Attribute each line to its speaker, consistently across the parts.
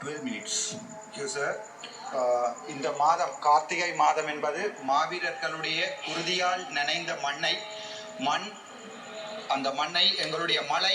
Speaker 1: Twelve minutes
Speaker 2: sir இந்த மாதம் கார்த்திகை மாதம் என்பது மாவீரர்களுடைய குருதியால் நனைந்த மண்ணை மண் அந்த மண்ணை எங்களுடைய மலை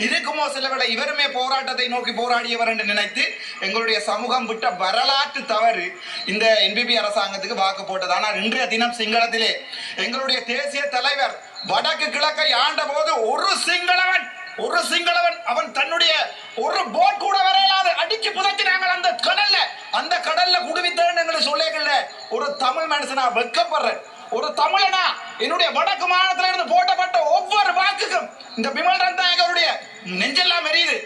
Speaker 2: இருக்குமோ சிலவளை இவருமே போராட்டத்தை நோக்கி போராடியவர் என்று நினைத்து எங்களுடைய சமூகம் விட்ட வரலாற்று தவறு இந்த என்பிபி அரசாங்கத்துக்கு வாக்கு போட்டது. ஆனால் இன்றைய தினம் சிங்களத்திலே எங்களுடைய தேசிய தலைவர் வடக்கு கிழக்கை ஆண்ட போது ஒரு சிங்களவன் ஒரு சிங்களவன் அவன் தன்னுடைய ஒரு போட் கூட வரையலாது அடிச்சு புதைச்சினாங்க அந்த கடல்ல அந்த கடல்ல குடுவித்தேன்னு எங்களை சொல்லேங்கல்ல ஒரு தமிழ் மனுஷனா வெக்கப்படுறேன் ஒரு தமிழனா என்னுடைய வடக்கு மாநிலத்தில் இருந்து போட்டப்பட்ட ஒவ்வொரு வாக்குக்கும் இந்த பிமல் ரந்தாயகருடைய நெஞ்செல்லாம் எரியுது.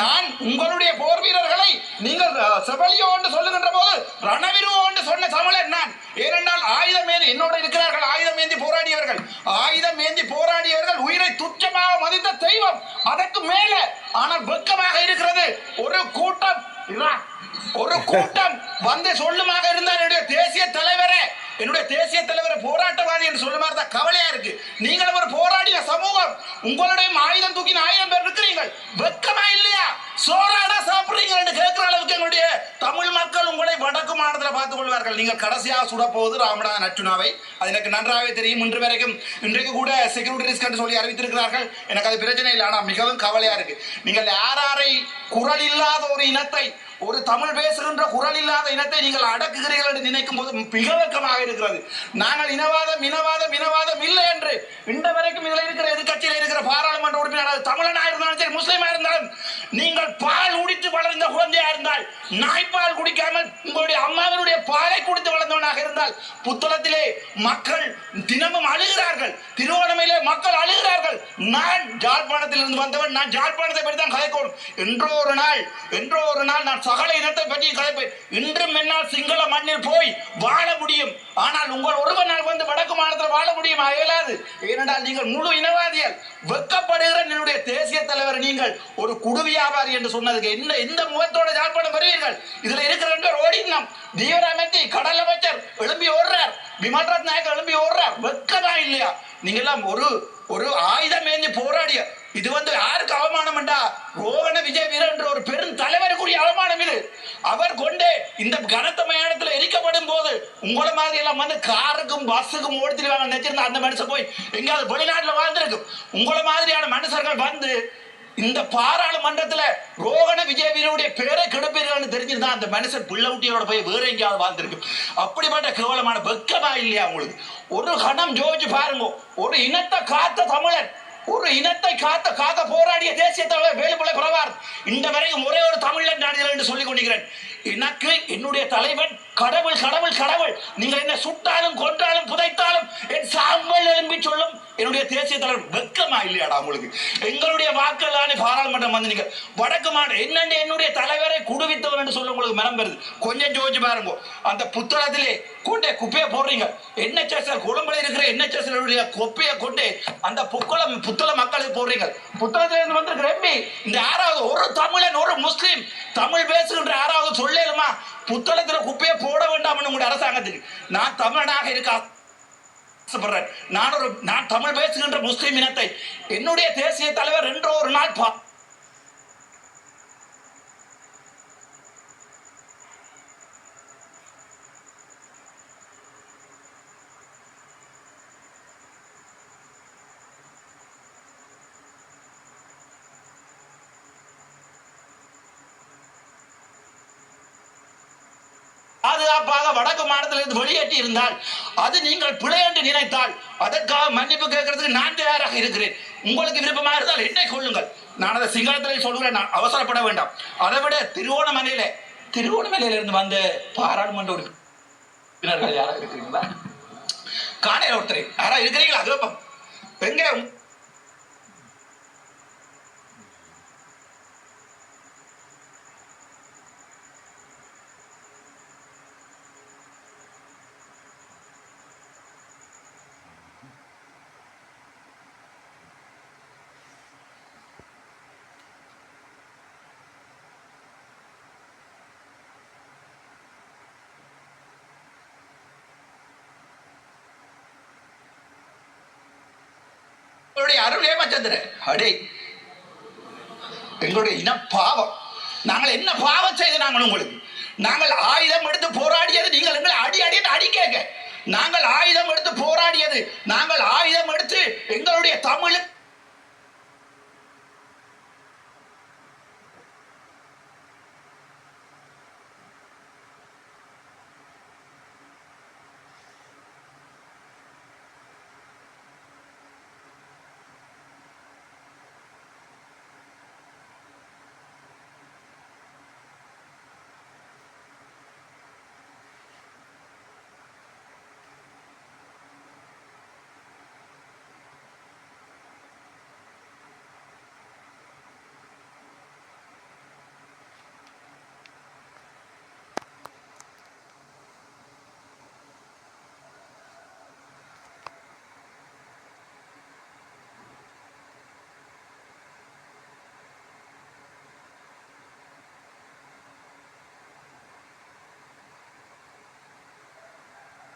Speaker 2: நான் உங்களுடைய போர் வீரர்களை நீங்கள் செபலியோ என்று சொல்லுகின்ற போது ரணவிருவோ என்று சொன்ன சமலன் நான். ஏனென்றால் ஆயுதம் என்னோட இருக்கிறார்கள். ஆயுதம் ஏந்தி போராடியவர்கள் ஆயுதம் ஏந்தி போராடியவர்கள் உயிரை துச்சமாக மதித்த தெய்வம் அதற்கு மேல ஆனால் வெக்கமாக இருக்கிறது ஒரு கூட்டம் ஒரு கூட்டம் வந்து சொல்லுமாக இருந்தார் என்னுடைய தேசிய தலைவரே என்னுடைய தேசிய தலைவர் போராட்டவாதி என்று சொல்ல மாதிரி தான் கவலையா இருக்கு நீங்களும் ஒரு போராடிய சமூகம் உங்களுடைய ஆயுதம் தூக்கி ஆயிரம் பேர் இருக்கிறீர்கள் வெக்கமா இல்லையா சோறாடா சாப்பிடுறீங்க என்று கேட்கிற அளவுக்கு எங்களுடைய தமிழ் மக்கள் உங்களை வடக்கு பார்த்துக் கொள்வார்கள். நீங்கள் கடைசியாக சுடப்போவது ராமடா நட்டுனாவை அது எனக்கு நன்றாகவே தெரியும். இன்று வரைக்கும் இன்றைக்கு கூட செக்யூரிட்டி ரிஸ்க் என்று சொல்லி அறிவித்திருக்கிறார்கள். எனக்கு அது பிரச்சனை இல்லை. ஆனால் மிகவும் கவலையாக இருக்கு. நீங்கள் யாராரை குரல் இல்லாத ஒரு இனத்தை ஒரு தமிழ் பேசுகின்ற குரல் இல்லாத இனத்தை நீங்கள் அடக்குகிறீர்கள் என்று நினைக்கும் போது மிக வெக்கமாக இருக்கிறது. நாங்கள் இனவாதம் இனவாதம் இனவாதம் இல்லை என்று இந்த வரைக்கும் இதில் இருக்கிற எதிர்கட்சியில் இருக்கிற பாராளுமன்ற உறுப்பினர் தமிழனாக இருந்தாலும் சரி முஸ்லீமாக இருந்தாலும் நீங்கள் பால் குடித்து குழந்தையா இருந்தால் நாய்ப்பால் குடிக்காமல் உங்களுடைய அம்மாவினுடைய பாலை குடித்து இருந்தால் புத்தளத்திலே மக்கள் தினமும் அழுகிறார்கள். திருவோணமையிலே மக்கள் அழுகிறார்கள். நான் ஜாழ்ப்பாணத்தில் இருந்து வந்தவன் நான் ஜாழ்ப்பாணத்தை பற்றி தான் கலைக்கோடும் என்றோ ஒரு நாள் என்றோ ஒரு நாள் நான் சகல இனத்தை பற்றி கலைப்பேன். இன்றும் என்னால் சிங்கள மண்ணில் போய் வாழ முடியும். ஆனால் உங்கள் ஒருவர் நாள் வந்து வடக்கு மாநிலத்தில் வாழ முடியும்? இயலாது. ஏனென்றால் நீங்கள் முழு இனவாதிகள். வெக்கப்படுகிற என்னுடைய தேசிய தலைவர் நீங்கள் ஒரு குடு வியாபாரி என்று சொன்னதுக்கு என்ன எந்த முகத்தோட ஜாழ்ப்பாணம் வருவீர்கள் இதுல இருக்கிற ரெண்டு ஓடினம் தீவிரமைத்தி கடல் அமைச்சர் எழும்பி ஓடுறார். விமான்ராஜ் நாயக் எழும்பி ஓடுறார். வெக்கதா இல்லையா? நீங்க எல்லாம் ஒரு ஒரு ஆயுதம் ஏந்தி போராடிய இது வந்து யாருக்கு அவமானம் என்றா? ரோகண விஜய் வீரர் என்ற ஒரு பெரும் தலைவருக்குரிய அவமானம் இது. அவர் கொண்டே இந்த கனத்த மயானத்தில் எரிக்கப்படும் போது உங்களை மாதிரி எல்லாம் வந்து காருக்கும் பஸ்ஸுக்கும் ஓடித்திருவாங்க நினைச்சிருந்தா அந்த மனுஷன் போய் எங்கேயாவது வெளிநாட்டில் வாழ்ந்துருக்கும். உங்களை மாதிரியான மனுஷர்கள் வந்து இந்த பாராளுமன்றத்துல ரோகண விஜயவீரனுடைய பேரை கெடுப்பீர்கள்னு தெரிஞ்சிருந்தா அந்த மனுஷன் பிள்ளை ஊட்டியோட போய் வேற எங்கேயாவது வாழ்ந்திருக்கு. அப்படிப்பட்ட கேவலமான வெக்கமா இல்லையா உங்களுக்கு? ஒரு கணம் ஜோதிச்சு பாருங்க. ஒரு இனத்தை காத்த தமிழன். ஒரு இனத்தை காத்த காக்க போராடிய தேசிய தலைவர் வேலுப்பிள்ளை பிரபார் இந்த வரைக்கும் ஒரே ஒரு தமிழன் நாடுகள் என்று சொல்லிக் கொண்டிருக்கிறேன். எனக்கு என்னுடைய தலைவன் கடவுள் கடவுள் கடவுள். நீங்கள் என்ன சுட்டாலும் கொன்றாலும் புதைத்தாலும் என் சாம்பல் எழும்பி சொல்லும் என்னுடைய தேசிய தலைவர் வெக்கமா இல்லையாடா உங்களுக்கு? எங்களுடைய வாக்கெல்லாம் பாராளுமன்றம் வந்து நீங்க வடக்கு மாடு என்னென்ன என்னுடைய தலைவரை குடுவித்தவர் என்று சொல்ல உங்களுக்கு மனம் வருது. கொஞ்சம் ஜோதிச்சு பாருங்க. அந்த புத்தகத்திலே கொண்டே குப்பையை போடுறீங்க. என்ஹெச்எஸ்எல் குழம்புல இருக்கிற என்ஹெச்எஸ்எல் குப்பையை கொண்டு அந்த புக்கலம் புத்தள மக்களுக்கு போடுறீங்க. புத்தகத்திலிருந்து வந்திருக்கிற எம்பி இந்த யாராவது ஒரு தமிழன் ஒரு முஸ்லீம் தமிழ் பேசுகின்ற யாராவது சொல்லலுமா புத்தளத்துல குப்பையை போட வேண்டாம் உங்களுடைய அரசாங்கத்துக்கு. நான் தமிழனாக இருக்கா
Speaker 1: ஆசைப்படுறேன். நான் ஒரு நான் தமிழ் பேசுகின்ற முஸ்லீம் இனத்தை. என்னுடைய தேசிய தலைவர் ரெண்டோ ஒரு நாள் பா பாதுகாப்பாக வடக்கு மாநிலத்திலிருந்து வெளியேற்றி இருந்தால் அது நீங்கள் பிழை என்று நினைத்தால் அதற்காக மன்னிப்பு கேட்கறதுக்கு நான் தயாராக இருக்கிறேன். உங்களுக்கு விருப்பமாக இருந்தால் என்னை கொள்ளுங்கள் நான் அதை சிங்களத்திலே சொல்கிறேன் நான் அவசரப்பட வேண்டாம். அதை விட திருவோணமலையில திருவோணமலையிலிருந்து வந்த பாராளுமன்ற உறுப்பினர்கள் யாராக இருக்கிறீங்களா? காணையில் ஒருத்தர். யாரா இருக்கிறீங்களா? விருப்பம் எங்கே எங்களுடைய அருள் ஏமாச்சந்திரன் அடே எங்களுடைய இன பாவம் நாங்கள் என்ன பாவம் செய்த நாங்கள் உங்களுக்கு? நாங்கள் ஆயுதம் எடுத்து போராடியது நீங்கள் எங்களை அடி அடி அடி கேட்க நாங்கள் ஆயுதம் எடுத்து போராடியது நாங்கள் ஆயுதம் எடுத்து எங்களுடைய தமிழ்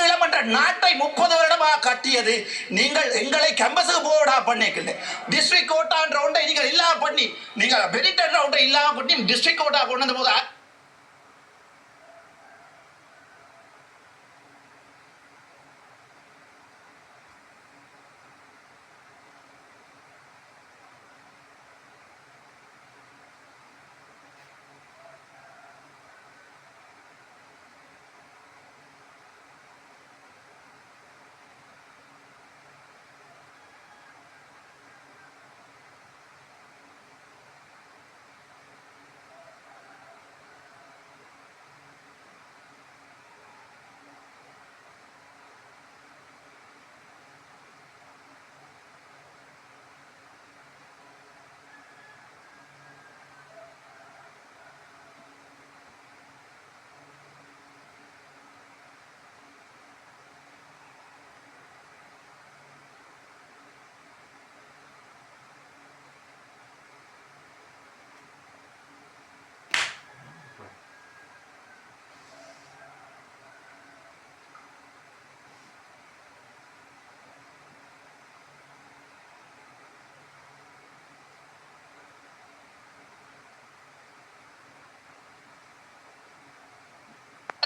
Speaker 1: மாநிலம் என்ற நாட்டை முப்பது வருடமாக கட்டியது. நீங்கள் எங்களை கேம்பஸுக்கு போடா பண்ணிக்கல டிஸ்ட்ரிக்ட் கோட்டான்ற ஒன்றை நீங்கள் இல்லாம பண்ணி நீங்கள் பெரிட்டன்ற ஒன்றை இல்லாம பண்ணி டிஸ்ட்ரிக்ட் கோட்டா கொண்டு வந்த போது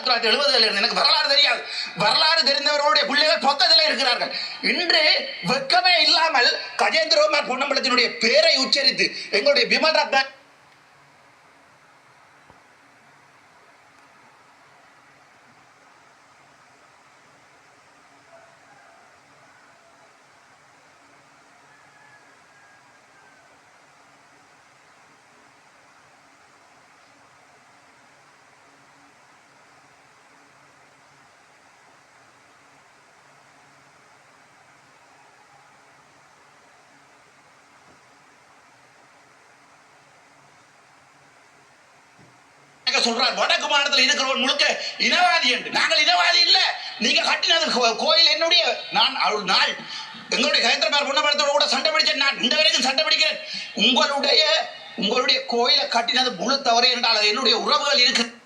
Speaker 1: தொள்ளாயிரத்தி எழுபதுல இருந்து எனக்கு வரலாறு தெரியாது. வரலாறு தெரிந்தவர்களுடைய பிள்ளைகள் பக்கத்தில் இருக்கிறார்கள். இன்று வெக்கமே இல்லாமல் கஜேந்திரகுமார் பொன்னம்பலத்தினுடைய பேரை உச்சரித்து எங்களுடைய விமல் ரத்ன எங்க சொல்றார் வடக்கு மாநிலத்தில் இருக்கிறவன் முழுக்க இனவாதி என்று. நாங்கள் இனவாதி இல்லை. நீங்க கட்டினது கோயில் என்னுடைய நான் ஒரு நாள் எங்களுடைய ஹைதராபாத் பொன்னம்பலத்தோட கூட சண்டை பிடிச்சேன். நான் இந்த வரைக்கும் சண்டை பிடிக்கிறேன். உங்களுடைய உங்களுடைய கோயிலை கட்டினது முழு தவறு என்றால் அது என்னுடைய உறவுகள் இருக்கு.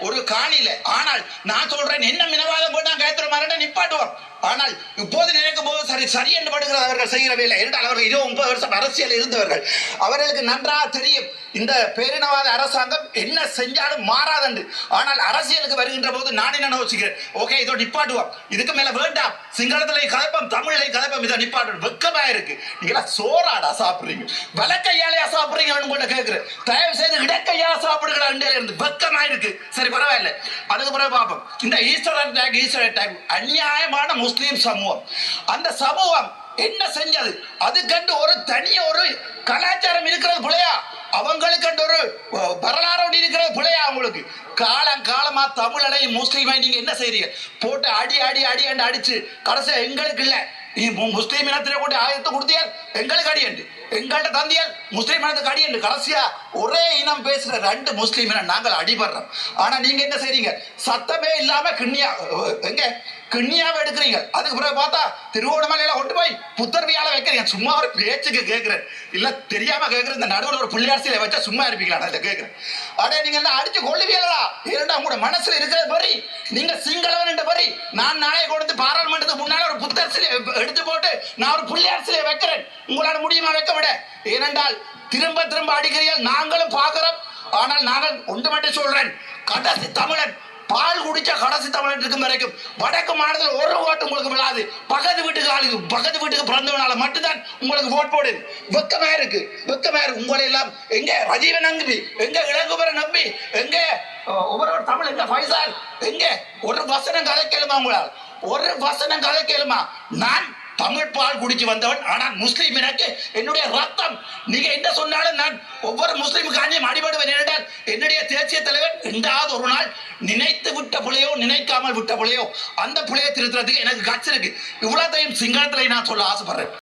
Speaker 1: ஒரு காணியில ஆனால் நான் சொல்றேன் என்ன மினவாதம் போட்டு நான் மாறட்ட மாதிரி நிப்பாட்டுவோம். ஆனால் இப்போது நினைக்கும் போது சரி சரி என்று படுகிறது அவர்கள் செய்கிற வேலை என்றால் அவர்கள் இருபது முப்பது வருஷம் அரசியல் இருந்தவர்கள். அவர்களுக்கு நன்றாக தெரியும். இந்த பேரினவாத அரசாங்கம் என்ன செஞ்சாலும் மாறாதண்டு. ஆனால் அரசியலுக்கு வருகின்ற போது நான் என்ன யோசிக்கிறேன்? ஓகே இதோ நிப்பாட்டுவோம். இதுக்கு மேல வேண்டாம். சிங்களத்திலே கலப்பம் தமிழிலே கலப்பம் இதை நிப்பாட்டு வெக்கமா இருக்கு. நீங்களா சோறாடா சாப்பிடுறீங்க. வலக்கையாலையா சாப்பிடுறீங்கன்னு கூட கேட்கிறேன் தயவு செய்து இடக்கையா சாப்பிடுகிற அண்டையில இருந்து. வெக்கமா இருக்கு. சரி பரவாயில்ல. அதுக்கு பிறகு பார்ப்போம். இந்த ஈஸ்டர் அட்டாக் ஈஸ்டர் அட்டாக் அநியாயமான முஸ்லீம் சமூகம். அந்த சமூகம் என்ன செஞ்சது? அதுக்கண்டு ஒரு தனிய ஒரு கலாச்சாரம் இருக்கிறது பிள்ளையா அவங்களுக்கு ஒரு வரலாறு ஒன்று இருக்கிறது பிள்ளையா அவங்களுக்கு? காலம் காலமா தமிழனை முஸ்லீமை நீங்க என்ன செய்றீங்க? போட்டு அடி அடி அடி அண்டு அடிச்சு கடைசி எங்களுக்கு இல்ல. நீ முஸ்லீம் இனத்திலே கொண்டு ஆயத்தை கொடுத்தியால் எங்களுக்கு அடியண்டு எங்கள்கிட்ட தந்தியால் முஸ்லீம் இனத்துக்கு அடியண்டு கடைசியா ஒரே இனம் பேசுற ரெண்டு முஸ்லீம் நாங்கள் அடிபடுறோம். ஆனா நீங்க என்ன செய்றீங்க? சத்தமே இல்லாம கிண்ணியா எங்க? கிண்ணியாவை எடுக்கிறீங்க. அதுக்கு பிறகு பார்த்தா திருவோணமலையில கொண்டு போய் புத்தர்வியால வைக்கிறீங்க. சும்மா ஒரு பேச்சுக்கு கேட்கிறேன் இல்ல தெரியாம கேட்கிறேன் இந்த நடுவில் ஒரு பிள்ளையார் வச்சா சும்மா இருப்பீங்களா நான் இதை கேட்கிறேன் அடே நீங்க என்ன அடிச்சு கொள்ளுவீங்களா ஏன்டா உங்களோட மனசுல இருக்கிறது வரி நீங்க சிங்களவன் என்ற வரி நான் நாளை கொடுத்து பாராளுமன்றத்துக்கு முன்னால ஒரு புத்தர் எடுத்து போட்டு நான் ஒரு பிள்ளையார் சிலை வைக்கிறேன். உங்களால முடியுமா வைக்க விட? ஏனென்றால் திரும்ப திரும்ப அடிக்கிறீர்கள் நாங்களும் பார்க்கிறோம். ஆனால் நாங்கள் ஒன்று மட்டும் சொல்றேன். கடைசி தமிழன் பால் குடிச்ச கடைசி தமிழன் இருக்கும் வரைக்கும் வடக்கு மாநிலத்தில் ஒரு ஓட்டு உங்களுக்கு விழாது. பக்கத்து வீட்டுக்கு ஆளுக்கு பக்கத்து வீட்டுக்கு பிறந்தவனால மட்டும்தான் உங்களுக்கு ஓட் போடு. வெக்கமா இருக்கு. வெக்கமா இருக்கு. உங்களை எல்லாம் எங்க ரஜீவன் நம்பி எங்க இளங்குபரை நம்பி எங்க ஒவ்வொரு தமிழ் எங்க ஃபைசால் எங்க? ஒரு வசனம் கதை கேளுமா உங்களால்? ஒரு வசனம் கதை கேளுமா? நான் தமிழ் பால் குடிச்சு வந்தவன். ஆனால் முஸ்லீம் எனக்கு என்னுடைய ரத்தம். நீங்க என்ன சொன்னாலும் நான் ஒவ்வொரு முஸ்லீம் காஞ்சியும் அடிபடுவேன் என்றால் என்னுடைய தேசிய தலைவர் ரெண்டாவது ஒரு நாள் நினைத்து விட்ட புலையோ நினைக்காமல் விட்ட புலையோ அந்த புலையை திருத்துறதுக்கு எனக்கு கட்சி இருக்கு. இவ்வளோத்தையும் சிங்களத்திலே நான் சொல்ல ஆசைப்படுறேன்.